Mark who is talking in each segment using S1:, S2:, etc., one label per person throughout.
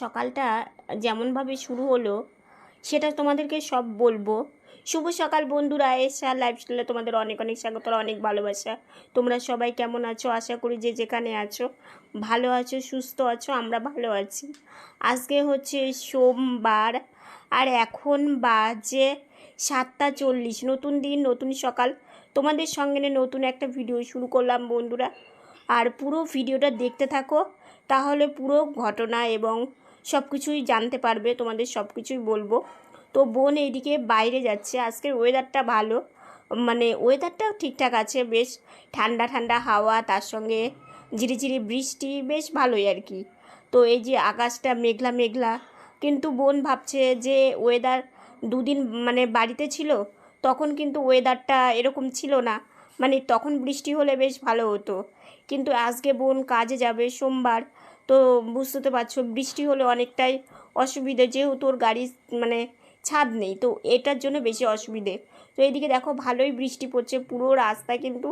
S1: সকালটা যেমনভাবে শুরু হলো, সেটা তোমাদেরকে সব বলব। শুভ সকাল বন্ধুরা এসা লাইফস্টাইলে তোমাদের অনেক অনেক স্বাগত অনেক ভালোবাসা। তোমরা সবাই কেমন আছো? আশা করি যে যেখানে আছো, ভালো আছো, সুস্থ আছো, আমরা ভালো আছি। আজকে হচ্ছে সোমবার, আর এখন বাজে সাতটা চল্লিশ। নতুন দিন, নতুন সকাল। তোমাদের সঙ্গে নতুন একটা ভিডিও শুরু করলাম বন্ধুরা। আর পুরো ভিডিওটা দেখতে থাকো। তাহলে পুরো ঘটনা এবং সব কিছুই জানতে পারবে, তোমাদের সব কিছুই বলব। তো বোন এইদিকে বাইরে যাচ্ছে। আজকের ওয়েদারটা ভালো। মানে ওয়েদারটাও ঠিকঠাক আছে, বেশ ঠান্ডা ঠান্ডা হাওয়া, তার সঙ্গে ঝিরিঝিরি বৃষ্টি, বেশ ভালোই আর কি। তো এই যে আকাশটা মেঘলা মেঘলা, কিন্তু বোন ভাবছে যে ওয়েদার দুদিন মানে বাড়িতে ছিল, তখন কিন্তু ওয়েদারটা এরকম ছিল না। মানে তখন বৃষ্টি হলে বেশ ভালো হতো। কিন্তু আজকে বোন কাজে যাবে সোমবার তো বুঝতে তো পারছ, বৃষ্টি হলে অনেকটাই অসুবিধে, যেহেতু ওর গাড়ির মানে ছাদ নেই, তো এটার জন্য বেশি অসুবিধে। তো এইদিকে দেখো ভালোই বৃষ্টি পড়ছে, পুরো রাস্তা কিন্তু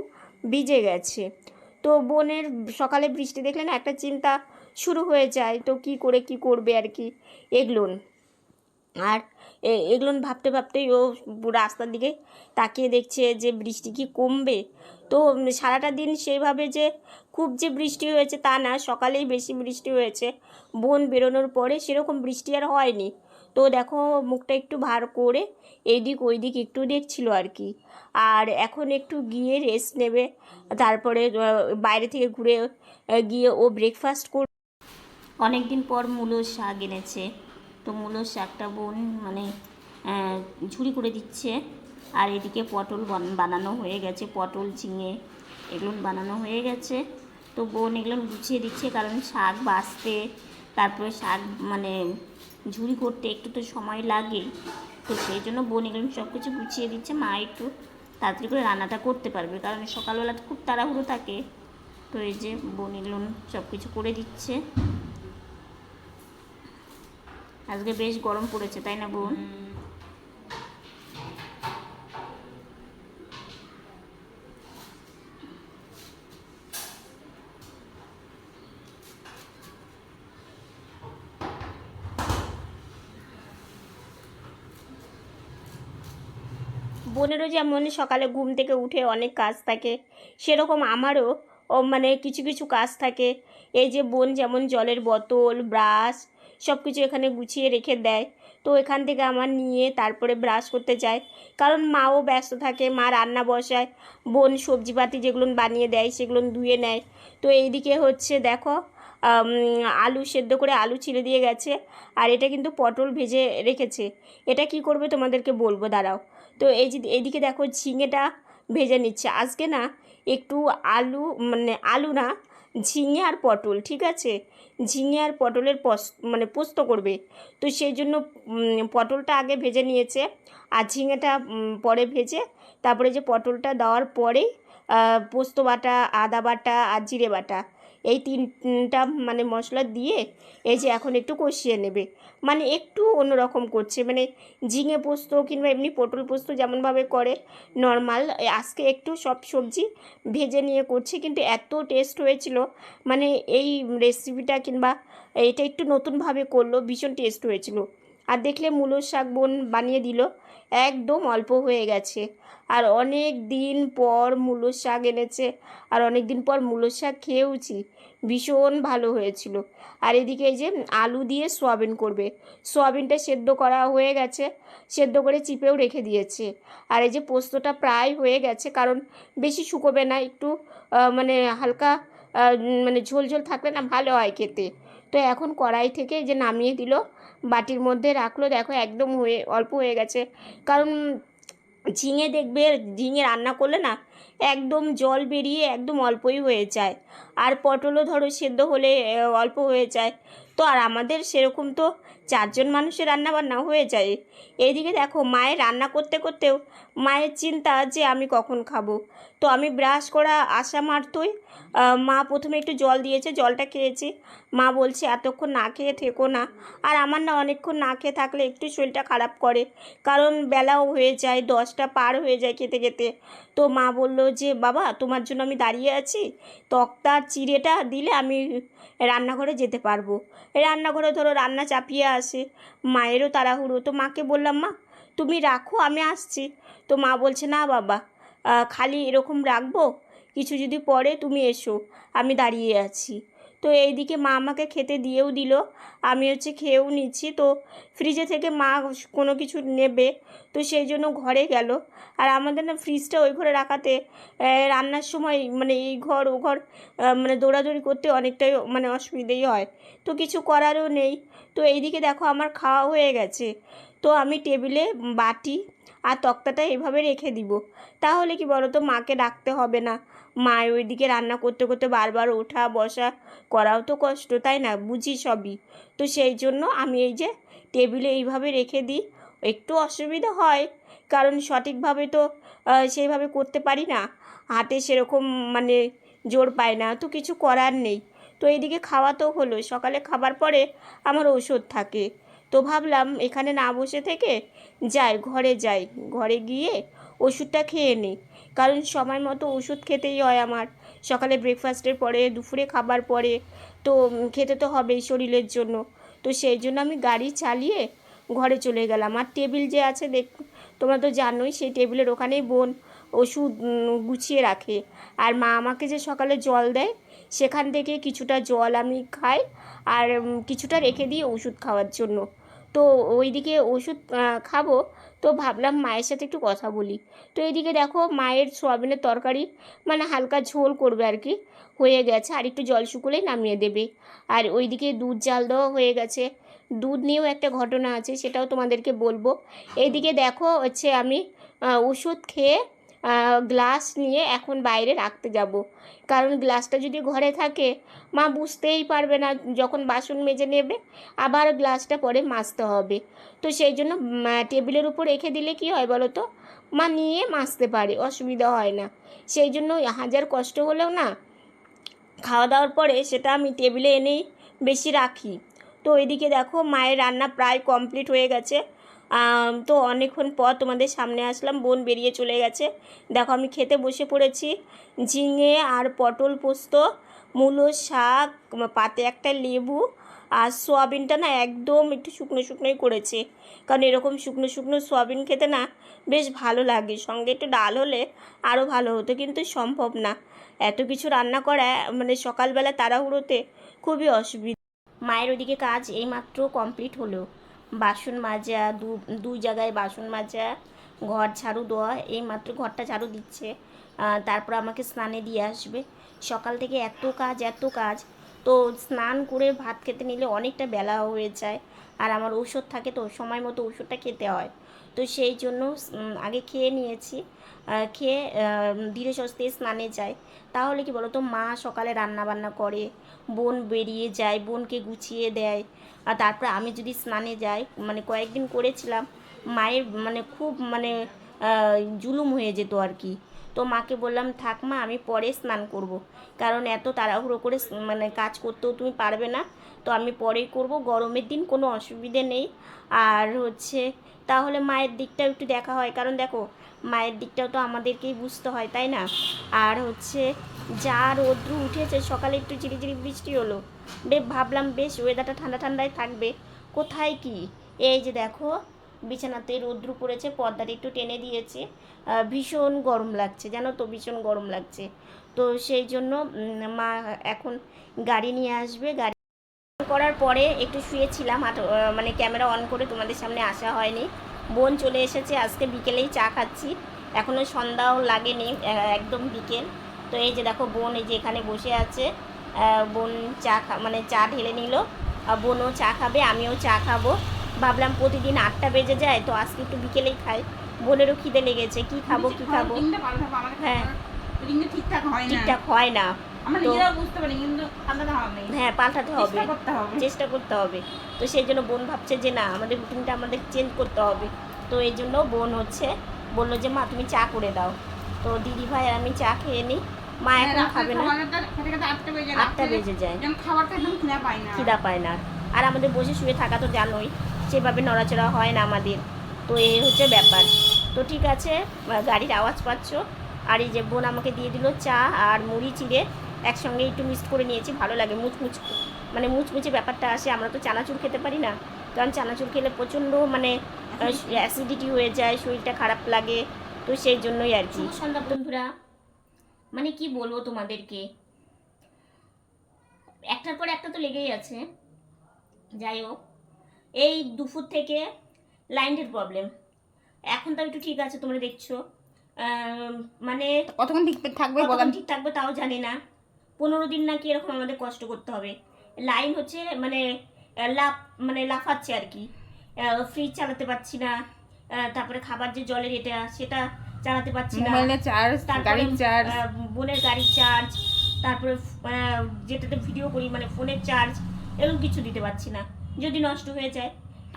S1: ভিজে গেছে। তো বোনের সকালে বৃষ্টি দেখলে না একটা চিন্তা শুরু হয়ে যায়, তো কি করে কি করবে আর কি, এগলোন। আর এগুলো ভাবতে ভাবতেই ও রাস্তার দিকে তাকিয়ে দেখছে যে বৃষ্টি কি কমবে। তো সারাটা দিন সেইভাবে যে খুব যে বৃষ্টি হয়েছে তা না, সকালেই বেশি বৃষ্টি হয়েছে। বোন বেরোনোর পরে সেরকম বৃষ্টি আর হয়নি। তো দেখো মুখটা একটু ভার করে এইদিক ওইদিক একটু দেখছিল আর কি। আর এখন একটু গিয়ে রেস্ট নেবে। তারপরে বাইরে থেকে ঘুরে গিয়ে ও ব্রেকফাস্ট করবে অনেক দিন পর মূলো শাক এনেছে। তো মূলো শাকটা বোন মানে ঝুড়ি করে দিচ্ছে। আর এদিকে পটল বান- বানানো হয়ে গেছে, পটল, ঝিঙে এগুলো বানানো হয়ে গেছে। তো বোন এগুলো গুছিয়ে দিচ্ছে, কারণ শাক বাঁচতে, তারপরে শাক মানে ঝুড়ি করতে একটু তো সময় লাগে। তো সেই জন্য বোন এগুলো সব কিছু গুছিয়ে দিচ্ছে। মা একটু তাড়াতাড়ি করে রান্নাটা করতে পারবে, কারণ সকালবেলা তো খুব তাড়াহুড়ো থাকে। তো এই যে বোন এগুলো সব কিছু করে দিচ্ছে। আজকে বেশ গরম পড়েছে, তাই না বোন? বোনেরও যেমন সকালে ঘুম থেকে উঠে অনেক কাজ থাকে, সেরকম আমারও মানে কিছু কিছু কাজ থাকে। এই যে বোন যেমন জলের বোতল, ব্রাশ সব কিছু এখানে গুছিয়ে রেখে দেয়। তো এখান থেকে আমার নিয়ে তারপরে ব্রাশ করতে যায়। কারণ মাও ব্যস্ত থাকে, মা রান্না বসায়, বোন সবজিপাতি যেগুলো বানিয়ে দেয় সেগুলো ধুয়ে নেয়। তো এইদিকে হচ্ছে দেখো আলু সেদ্ধ করে আলু ছিলে দিয়ে গেছে। আর এটা কিন্তু পটল ভেজে রেখেছে। এটা কি করবে তোমাদেরকে বলব, দাঁড়াও। তো এই যে এইদিকে দেখো ঝিঙেটা ভেজে নিচ্ছে। আজকে না একটু আলু মানে আলু না ঝিঙে আর পটল, ঠিক আছে? ঝিঙে আর পটলের পস মানে পোস্ত করবে। তো সেই জন্য পটলটা আগে ভেজে নিয়েছে আর ঝিঙেটা পরে ভেজে তারপরে যে পটলটা দেওয়ার পরেই পোস্ত বাটা, আদা বাটা আর জিরে বাটা এই তিনটা মানে মশলা দিয়ে এই যে এখন একটু কষিয়ে নেবে। মানে একটু অন্যরকম করছে। মানে ঝিঙে পোস্ত কিংবা এমনি পটল পোস্ত যেমনভাবে করে নর্মাল আজকে একটু সব সবজি ভেজে নিয়ে করছে। কিন্তু এত টেস্ট হয়েছিল মানে এই রেসিপিটা কিংবা এটা একটু নতুনভাবে করল, ভীষণ টেস্ট হয়েছিল। আর দেখলে মূলো শাক বোন বানিয়ে দিল। একদম অল্প হয়ে গেছে। আর অনেক দিন পর মূলো শাক এনেছে। আর অনেক দিন পর মূলো শাক খেয়েওছি। ভীষণ ভালো হয়েছিল। আর এদিকে এই যে আলু দিয়ে সোয়াবিন করবে। সোয়াবিনটা সেদ্ধ করা হয়ে গেছে। সেদ্ধ করে চিপেও রেখে দিয়েছে। আর এই যে পোস্তটা প্রায় হয়ে গেছে, কারণ বেশি শুকোবে না, একটু মানে হালকা মানে ঝোল ঝোল থাকলে না ভালো হয় খেতে। তো এখন কড়াই থেকে যে নামিয়ে দিল, বাটির মধ্যে রাখল, দেখো একদম হয়ে, অল্প হয়ে গেছে। কারণ ঝিঙে দেখবে, ঝিঙে রান্না করলে না একদম জল বেরিয়ে একদম অল্পই হয়ে যায়। আর পটলও ধরো সেদ্ধ হলে অল্প হয়ে যায়। তো আর আমাদের সেরকম তো চারজন মানুষের রান্না বান্না হয়ে যায়। এইদিকে দেখো, মায়ের রান্না করতে করতেও মায়ের চিন্তা যে আমি কখন খাব। তো আমি ব্রাশ করা আসা মারতই মা প্রথমে একটু জল দিয়েছে, জলটা খেয়েছি। মা বলছে, এতক্ষণ না খেয়ে থেকো না। আর আমার না অনেকক্ষণ না খেয়ে থাকলে একটু শরীরটা খারাপ করে। কারণ বেলাও হয়ে যায়, দশটা পার হয়ে যায় খেতে খেতে। তো মা বলল যে, বাবা, তোমার জন্য আমি দাঁড়িয়ে আছি। তক্তার চিড়েটা দিলে আমি রান্নাঘরে যেতে পারব। রান্নাঘরে ধরো রান্না চাপিয়ে আসে। মায়েরও তাড়াহুড়ো। তো মাকে বললাম, মা, তুমি রাখো, আমি আসছি। তো মা বলছে, না বাবা খালি এরকম রাখব। কিছু যদি পরে তুমি এসো, আমি দাঁড়িয়ে আছি। তো এইদিকে মা আমাকে খেতে দিয়েও দিল। আমি হচ্ছে খেয়েও নিচ্ছি। তো ফ্রিজে থেকে মা কোনো কিছু নেবে, তো সেই জন্য ঘরে গেল। আর আমাদের না ফ্রিজটা ওই ঘরে রাখাতে রান্নার সময় মানে এই ঘর, ও ঘর মানে দৌড়াদৌড়ি করতে অনেকটাই মানে অসুবিধেই হয়। তো কিছু করারও নেই। তো এইদিকে দেখো আমার খাওয়া হয়ে গেছে। তো আমি টেবিলে বাটি আর তক্তাটা এভাবে রেখে দিব। তাহলে কি বলো তো মাকে ডাকতে হবে না। মা ওইদিকে রান্না করতে করতে বারবার ওঠা বসা করাও তো কষ্ট, তাই না? বুঝি সবই। তো সেই জন্য আমি এই যে টেবিলে এইভাবে রেখে দিই, একটু অসুবিধা হয়। কারণ সঠিকভাবে তো সেইভাবে করতে পারি না। হাতে সেরকম মানে জোর পায় না, তো কিছু করার নেই। তো এইদিকে খাওয়া তো হলো, সকালে খাবার পরে আমার ওষুধ থাকে। তো ভাবলাম এখানে না বসে থেকে যাই, ঘরে যাই। ঘরে গিয়ে ওষুধটা খেয়ে নিই। কারণ সময় মতো ওষুধ খেতেই হয় আমার। সকালে ব্রেকফাস্টের পরে, দুপুরে খাবার পরে, তো খেতে তো হবেই শরীরের জন্য। তো সেই জন্য আমি গাড়ি চালিয়ে ঘরে চলে গেলাম। আর টেবিল যে আছে দেখ, তোমরা তো জানোই সেই টেবিলের ওখানেই বোন ওষুধ গুছিয়ে রাখে। আর মা আমাকে যে সকালে জল দেয় সেখান থেকে কিছুটা জল আমি খাই আর কিছুটা রেখে দিই ওষুধ খাওয়ার জন্য। তো ওইদিকে ওষুধ খাব। তো ভাবলাম মায়ের সাথে একটু কথা বলি। তো এইদিকে দেখো মায়ের সোয়াবিনের তরকারি মানে হালকা ঝোল করবে আর কি। হয়ে গেছে, আর একটু জল শুকোলেই নামিয়ে দেবে। আর ওইদিকে দুধ জাল দেওয়া হয়ে গেছে। দুধ নিয়েও একটা ঘটনা আছে, সেটাও তোমাদেরকে বলব। এইদিকে দেখো হচ্ছে আমি ওষুধ খেয়ে গ্লাস নিয়ে এখন বাইরে রাখতে যাব। কারণ গ্লাসটা যদি ঘরে থাকে, মা বুঝতেই পারবে না যখন বাসন মেজে নেবে, আবার গ্লাসটা পরে মাজতে হবে। তো সেই জন্য টেবিলের উপর রেখে দিলে কি হয় বলো তো? মা নিয়ে মাজতে পারে, অসুবিধা হয় না। সেই জন্য হাজার কষ্ট হলেও না, খাওয়া দাওয়ার পরে সেটা আমি টেবিলে এনেই বেশি রাখি। তো এদিকে দেখো, মায়ের রান্না প্রায় কমপ্লিট হয়ে গেছে। তো অনেকক্ষণ পর তোমাদের সামনে আসলাম, বোন বেরিয়ে চলে গেছে। দেখো আমি খেতে বসে পড়েছি। ঝিঙে আর পটল পোস্ত, মূলো শাক, পাতে একটা লেবু আর সোয়াবিনটা না একদম একটু শুকনো শুকনোই করেছে। কারণ এরকম শুকনো শুকনো সোয়াবিন খেতে না বেশ ভালো লাগে। সঙ্গে একটু ডাল হলে আরও ভালো হতো, কিন্তু সম্ভব না। এত কিছু রান্না করা মানে সকালবেলা তাড়াহুড়োতে খুবই অসুবিধা। মায়ের ওদিকে কাজ এইমাত্র কমপ্লিট হলো। বাসন মাজা, দু, দুই জায়গায় বাসন মাজা, ঘর ঝাড়ু দেওয়া এইমাত্র ঘরটা ঝাড়ু দিচ্ছে। তারপর আমাকে স্নানে দিয়ে আসবে। সকাল থেকে এত কাজ এত কাজ। তো স্নান করে ভাত খেতে নিলে অনেকটা বেলা হয়ে যায়। আর আমার ঔষধ থাকে তো, সময় মতো ওষুধটা খেতে হয়। তো সেই জন্য আগে খেয়ে নিয়েছি। খেয়ে ধীরে সুস্থে স্নানে যায় তাহলে কি বলো তো মা সকালে রান্না বান্না করে বোন বেরিয়ে যায়, বোনকে গুছিয়ে দেয়। আর তারপরে আমি যদি স্নানে যাই মানে কয়েকদিন করেছিলাম, মায়ের মানে খুব মানে জুলুম হয়ে যেত আর কি। তো মাকে বললাম, থাক মা, আমি পরে স্নান করব। কারণ এত তাড়াহুড়ো করে মানে কাজ করতেও তুমি পারবে না। তো আমি পরেই করব, গরমের দিন কোনো অসুবিধে নেই। আর হচ্ছে, তাহলে মায়ের দিকটাও একটু দেখা হয়। কারণ দেখো, মায়ের দিকটাও তো আমাদেরকেই বুঝতে হয়, তাই না? আর হচ্ছে যা রৌদ্র উঠেছে, সকালে একটু ঝিরিঝিরি বৃষ্টি হলো। বেশ ভাবলাম বেশ ওয়েদারটা ঠান্ডা ঠান্ডায় থাকবে। কোথায় কি? এই যে দেখো, বিছানাতে রৌদ্র পড়েছে, পর্দাটা একটু টেনে দিয়েছে। ভীষণ গরম লাগছে, জানো তো, ভীষণ গরম লাগছে। তো সেই জন্য মা এখন গাড়ি নিয়ে আসবে, গাড়ি করার পরে একটু শুয়েছিলাম, আর মানে ক্যামেরা অন করে তোমাদের সামনে আসা হয়নি। বোন চলে এসেছে, আজকে বিকেলেই চা খাচ্ছি। এখনও সন্ধ্যাও লাগেনি একদম বিকেল। তো এই যে দেখো বোন এই যে এখানে বসে আছে। বোন চা খা মানে চা ঢেলে নিল। আর বোনও চা খাবে আমিও চা খাব। ভাবলাম প্রতিদিন আটটা বেজে যায় তো আজকে একটু বিকেলেই খাই। বোনেরও খিদে লেগেছে কি খাব কি খাব? হ্যাঁ।
S2: ঠিকঠাক হয় না।
S1: ঠিকঠাক হয় না। হ্যাঁ পাল্টাতে হবে।
S2: চেষ্টা করতে হবে।
S1: তো সেই জন্য বোন ভাবছে যে না আমাদের রুটিনটা আমাদের চেঞ্জ করতে হবে। তো এই জন্য বোন হচ্ছে বলল যে মা তুমি চা করে দাও। তো দিদি ভাই আর আমি চা খেয়ে নিই। মা
S2: হ্যাঁ,
S1: এখন খাবে না।
S2: আটটা বেজে যায়। খিদা পায় না।
S1: আর আমাদের বসে শুয়ে থাকা তো জানোই সেভাবে নড়াচড়া হয় না আমাদের। তো এই হচ্ছে ব্যাপার। তো ঠিক আছে গাড়ির আওয়াজ পাচ্ছ? আর এই যে বোন আমাকে দিয়ে দিল চা আর মুড়ি চিড়ে একসঙ্গে একটু মিক্সড করে নিয়েছি ভালো লাগে। মুচমুচ মানে মুচমুচে ব্যাপারটা আসে। আমরা তো চানাচুর খেতে পারি না। কারণ চানাচুর খেলে প্রচণ্ড মানে অ্যাসিডিটি হয়ে যায় শরীরটা খারাপ লাগে। তো সেই জন্যই আর কি। বন্ধুরা মানে কি বলব তোমাদেরকে? একটার পর একটা তো লেগেই আছে। যাই হোক এই দুপুর থেকে লাইনের প্রবলেম এখন তো একটু ঠিক আছে তোমরা দেখছ। মানে
S2: কতক্ষণ ঠিক থাকবে
S1: কতক্ষণ ঠিক থাকবে তাও জানি না। পনেরো দিন নাকি এরকম আমাদের কষ্ট করতে হবে। লাইন হচ্ছে মানে লাফ মানে লাফাচ্ছে আর কি। ফ্রিজ চালাতে পারছি না। তারপরে খাবার যে জলের এটা সেটা চালাতে পারছি না।
S2: মোবাইলের চার্জ গাড়ির চার্জ
S1: বোনের গাড়ির চার্জ তারপরে যেটাতে ভিডিও করি মানে ফোনের চার্জ এরকম কিছু দিতে পারছি না। যদি নষ্ট হয়ে যায়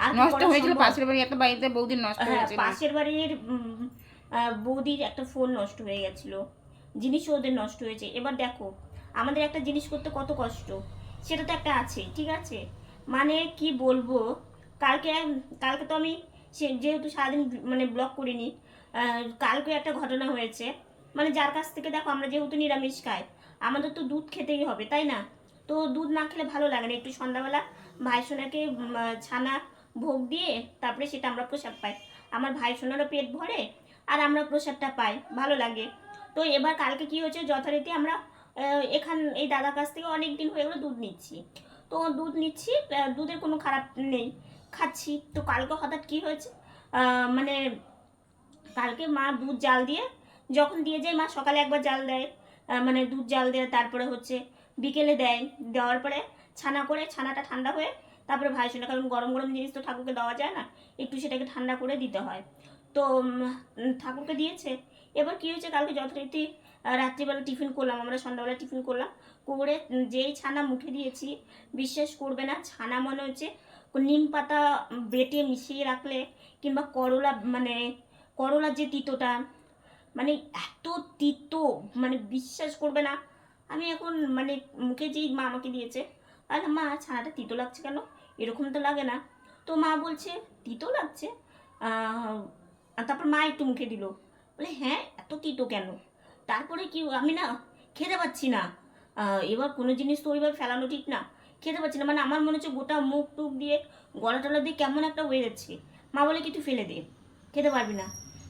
S1: আর
S2: নষ্ট হয়েছিল পাশের বাড়ি একটা বাড়িতে বৌদির নষ্ট
S1: হ্যাঁ
S2: হয়েছিল।
S1: পাশের বাড়ির বৌদির একটা ফোন নষ্ট হয়ে গেছিল। জিনিসও ওদের নষ্ট হয়েছে। এবার দেখো আমাদের একটা জিনিস করতে কত কষ্ট। সেটা তো একটা আছে ঠিক আছে? মানে কি বলব কালকে কালকে তো আমি সে- যেহেতু সারাদিন মানে ব্লগ করিনি কালকে একটা ঘটনা হয়েছে। মানে যার কাছ থেকে দেখো আমরা যেহেতু নিরামিষ খাই, আমাদের তো দুধ খেতেই হবে, তাই না? তো দুধ না খেলে ভালো লাগে না। একটু সন্ধ্যাবেলা ভাই সোনাকে ছানা ভোগ দিয়ে তারপরে সেটা আমরা প্রসাদ পাই। আমার ভাই সোনারও পেট ভরে আর আমরা প্রসাদটা পাই, ভালো লাগে। তো এবার কালকে কি হয়েছে, যথারীতি আমরা এখান, এই দাদার কাছ থেকে অনেক দিন হয়ে গেলো দুধ নিচ্ছি। তো দুধ নিচ্ছি দুধের কোনো খারাপ নেই। খাচ্ছি। তো কালকে হঠাৎ কি হয়েছে? মানে কালকে মা দুধ জাল দিয়ে যখন দিয়ে যায়, মা সকালে একবার জাল দেয়। মানে দুধ জাল দেয়, তারপরে হচ্ছে বিকেলে দেয়। দেওয়ার পরে ছানা করে, ছানাটা ঠান্ডা হয়ে তারপরে ভাই সোনা কারণ গরম গরম জিনিস তো ঠাকুরকে দেওয়া যায় না, একটু সেটাকে ঠান্ডা করে দিতে হয়। তো ঠাকুরকে দিয়েছে। এবার কি হয়েছে? কালকে যথারীতি রাত্রিবেলা টিফিন করলাম, আমরা সন্ধ্যাবেলা টিফিন করলাম। করে যেই ছানা মুখে দিয়েছি, বিশ্বাস করবে না, ছানা মনে হচ্ছে নিম পাতা বেটে মিশিয়ে রাখলে কিংবা করলা মানে করলার যে তিতোটা মানে এত তিতো মানে বিশ্বাস করবে না। আমি এখন মানে মুখে যেই মা আমাকে দিয়েছে, আর মা, ছানাটা তিতো লাগছে কেন? এরকম তো লাগে না। তো মা বলছে, তিতো লাগছে? তারপর মা একটু মুখে দিল। বলে হ্যাঁ এত তিতো কেন? তারপরে কি, আমি না খেতে পাচ্ছি না। এবার কোনো জিনিস তো ওইভাবে ফেলানো ঠিক না। খেতে পাচ্ছি না। মানে আমার মনে হচ্ছে গোটা মুখ টুক দিয়ে, গলা টলা দিয়ে কেমন একটা হয়ে যাচ্ছে। মা বলে কি ফেলে দে, খেতে পারবি না।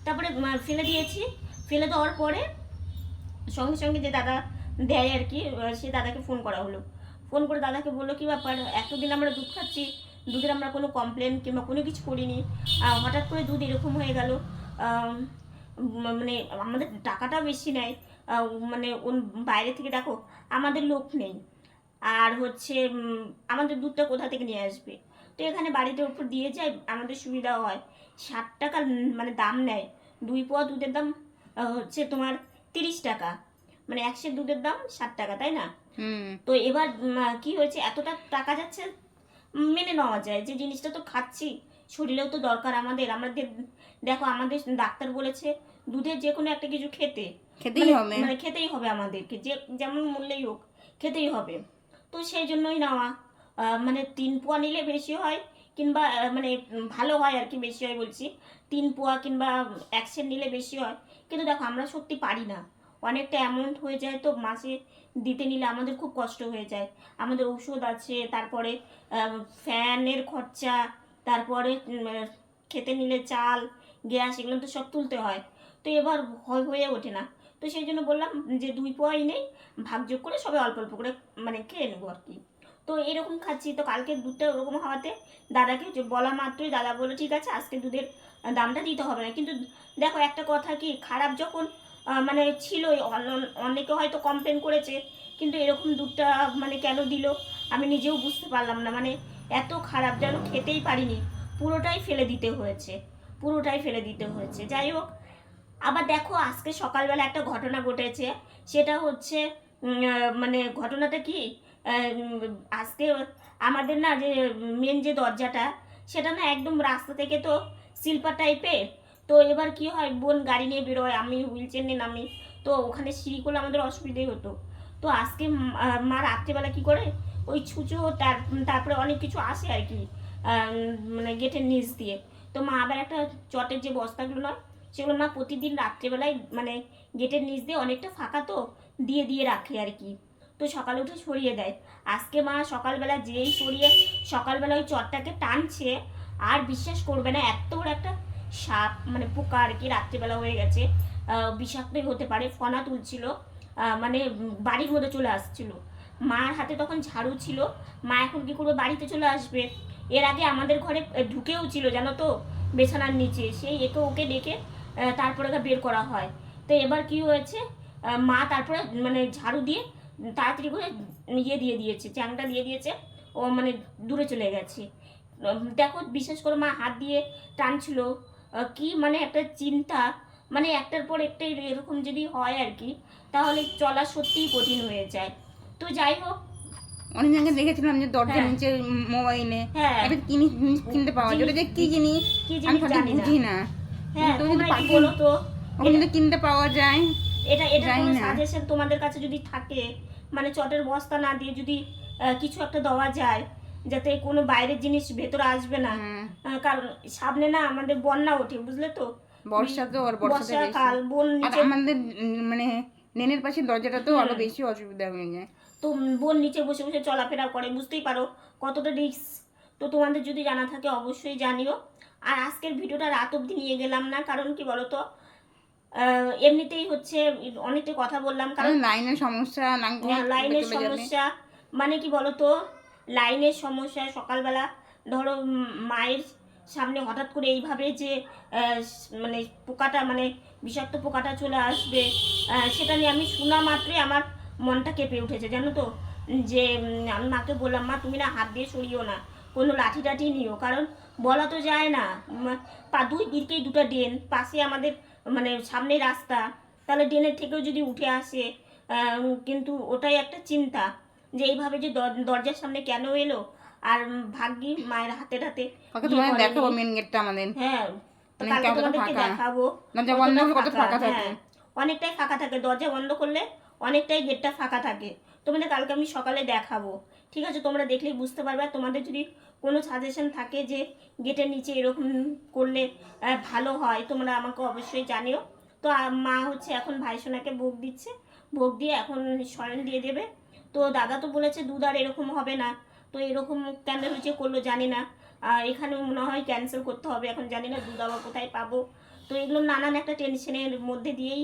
S1: তারপরে ফেলে দিয়েছি। ফেলে দেওয়ার পরে সঙ্গে সঙ্গে যে দাদা দেয় আর কি সে দাদাকে ফোন করা হলো। ফোন করে দাদাকে বলল, কি ব্যাপার? এতদিন আমরা দুধ খাচ্ছি, দুধের আমরা কোনো কমপ্লেন কিংবা কোনো কিছু করিনি। হঠাৎ করে দুধ এরকম হয়ে গেল। মানে আমাদের টাকাটা বেশি নেয়। মানে বাইরে থেকে দেখো, আমাদের লোক নেই। আর হচ্ছে আমাদের দুধটা কোথা থেকে নিয়ে আসবে? তো এখানে বাড়িতে উপর দিয়ে যায় আমাদের সুবিধাও হয়। ষাট টাকা মানে দাম নেয়। দুই পোয়া দুধের দাম হচ্ছে তোমার তিরিশ টাকা। মানে একশো দুধের দাম ষাট টাকা তাই না? তো এবার কি হয়েছে এতটা টাকা যাচ্ছে মেনে নেওয়া যায়। যে জিনিসটা তো খাচ্ছি শরীরেও তো দরকার আমাদের। আমাদের দেখো আমাদের ডাক্তার বলেছে দুধের যে কোনো একটা কিছু খেতে।
S2: খেতেই
S1: মানে-
S2: হবে।
S1: মানে খেতেই হবে আমাদেরকে। যে যেমন মূল্যেই হোক খেতেই হবে। তো সেই জন্যই নেওয়া। মানে তিন পোয়া নিলে বেশি হয় কিংবা মানে ভালো হয় আর কি বেশি হয় বলছি। তিন পোয়া কিংবা একশো নিলে বেশি হয়। কিন্তু দেখো, আমরা সত্যি পারি না। অনেকটা অ্যামাউন্ট হয়ে যায় তো মাসে দিতে নিলে আমাদের খুব কষ্ট হয়ে যায়। আমাদের ওষুধ আছে, তারপরে ফ্যানের খরচা, তারপরে খেতে নিলে চাল, গ্যাস, এগুলো তো সব তুলতে হয়। তো এবার হয়ে ওঠে না। তো সেই জন্য বললাম যে দুই পোয়াই নেই ভাগযোগ করে সবাই অল্প অল্প করে মানে খেয়ে নেব আর কি। তো এরকম খাচ্ছি, তো কালকে দুধটা ওরকম হওয়াতে দাদাকে যে বলা মাত্রই দাদা বলল, ঠিক আছে, আজকে দুধের দামটা দিতে হবে না। কিন্তু দেখো একটা কথা কি, খারাপ যখন মানে ছিলই অন- অনেকে হয়তো কমপ্লেন করেছে, কিন্তু এরকম দুধটা মানে কেন দিল? আমি নিজেও বুঝতে পারলাম না। মানে এত খারাপ যেন খেতেই পারিনি, পুরোটাই ফেলে দিতে হয়েছে, পুরোটাই ফেলে দিতে হয়েছে। যাই হোক আবার দেখো, আজকে সকালবেলা একটা ঘটনা ঘটেছে। সেটা হচ্ছে মানে ঘটনাটা কি? আজকে আমাদের না যে মেন যে দরজাটা, সেটা না একদম রাস্তা থেকে তো শিল্পা টাইপের তো এবার কি হয়, বোন গাড়ি নিয়ে বেরোয়, আমি হুইল চেয়ার নিয়ে নামি। তো ওখানে সিঁড়ি করলে আমাদের অসুবিধাই হতো। তো আজকে মা রাত্রেবেলা কি করে, ওই ছুঁচো তার, তারপরে অনেক কিছু আসে আর কি মানে গেটের নিচ দিয়ে। তো মা আবার একটা চটের যে বস্তাগুলো নয় সেগুলো মা প্রতিদিন রাত্রেবেলায় মানে গেটের নিচ দিয়ে অনেকটা ফাঁকা তো, দিয়ে দিয়ে রাখে আর কি। তো সকালে উঠে সরিয়ে দেয়। আজকে মা সকালবেলা যেই সরিয়ে সকালবেলা ওই চটটাকে টানছে, আর বিশ্বাস করবে না, এত বড় একটা সাপ মানে পোকা আর কি রাত্রিবেলা হয়ে গেছে। বিষাক্তই হতে পারে, ফনা তুলছিল মানে বাড়ির মধ্যে চলে আসছিল। মার হাতে তখন ঝাড়ু ছিল, মা এখন কি করবে, বাড়িতে চলে আসবে। এর আগে আমাদের ঘরে ঢুকেও ছিল, জানো তো, বিছানার নিচে। সেই একে ওকে ডেকে তারপরে বের করা হয়। তো এবার কি হয়েছে মা তারপরে মানে ঝাড়ু দিয়ে তাড়াতাড়ি করে ইয়ে দিয়ে দিয়েছে চ্যাংটা দিয়ে দিয়েছে ও মানে দূরে চলে গেছে। দেখো বিশেষ করে মা হাত দিয়ে টানছিল কি মানে একটা চিন্তা মানে একটার পর একটা এরকম যদি হয় আর কি তাহলে চলা সত্যিই কঠিন হয়ে যায়। তো যাই হোক
S2: অনেক জায়গায় দেখেছিলাম যে দরজার
S1: হ্যাঁ।
S2: নিচে মোবাইলে
S1: হ্যাঁ।
S2: একটা জিনিস কিনতে পাওয়া যায়। ওটা যে কি জিনিস?
S1: কি
S2: আমি
S1: জানি
S2: বুঝি না
S1: হ্যাঁ তোমরা একটু বলো তো
S2: ওখানে যদি কিনতে পাওয়া যায়
S1: এটা এটা কোনো সাজেশন তোমাদের কাছে যদি থাকে মানে চটের বস্তা না দিয়ে যদি কিছু একটা দেওয়া যায় যাতে কোনো বাইরের জিনিস ভেতরে আসবে না।
S2: হ্যাঁ,
S1: কারণ সামনে না আমাদের বন্যা ওঠে বুঝলে তো?
S2: বর্ষা তো আর
S1: বর্ষাকাল বন নিচে
S2: আমাদের মানে নেনের পাশে দরজাটা তো
S1: আরও
S2: বেশি অসুবিধা হয়ে যায়।
S1: তো বোন নিচে বসে বসে চলাফেরা করে বুঝতেই পারো কতটা রিস্ক তো তোমাদের যদি জানা থাকে অবশ্যই জানিও। আর আজকের ভিডিওটা রাত অবধি নিয়ে গেলাম না কারণ কি বলতো? এমনিতেই হচ্ছে অনেকটা কথা বললাম কারণ
S2: কারণ লাইনের সমস্যা
S1: হ্যাঁ, লাইনের সমস্যা। মানে কি বলতো? লাইনের সমস্যা সকালবেলা ধরো মায়ের সামনে হঠাৎ করে এইভাবে যে মানে পোকাটা মানে বিষাক্ত পোকাটা চলে আসবে সেটা নিয়ে আমি শোনা মাত্রই আমার মনটা কেঁপে উঠেছে জানো তো? যে আমি মাকে বললাম মা তুমি না হাত দিয়ে সরিও না। কোনো লাঠি টাঠি নিও কারণ বলা তো যায় না। পা দুই দিকেই দুটো ড্রেন পাশে আমাদের মানে সামনে রাস্তা। তাহলে ড্রেনের থেকেও যদি উঠে আসে কিন্তু ওটাই একটা চিন্তা যে এইভাবে যে দরজার সামনে কেন এলো? আর ভাগ্যি মায়ের হাতে হাতে
S2: কাকে দেখাবো মেন গেটটা আমাদের।
S1: হ্যাঁ
S2: মানে
S1: তোমাদেরকে দেখাবো। হ্যাঁ, অনেকটাই ফাঁকা থাকে। দরজা বন্ধ করলে অনেকটাই গেটটা ফাঁকা থাকে। তোমাদের কালকে আমি সকালে দেখাবো। ঠিক আছে, তোমরা দেখলেই বুঝতে পারবে। তোমাদের যদি কোনো সাজেশন থাকে যে গেটের নিচে এরকম করলে ভালো হয়, তোমরা আমাকে অবশ্যই জানিও। তো মা হচ্ছে এখন ভাইসোনাকে ভোগ দিচ্ছে। ভোগ দিয়ে এখন শয়ন দিয়ে দেবে। তো, দাদা তো বলেছে, দুধ আর এরকম হবে না। তো, এরকম কেন হয়েছে করল জানি না। আর এখানে মনে হয় ক্যান্সেল করতে হবে, এখন জানি না দুধ আবার কোথায় পাবো। তো, এগুলো নানান একটা টেনশনের মধ্যে দিয়েই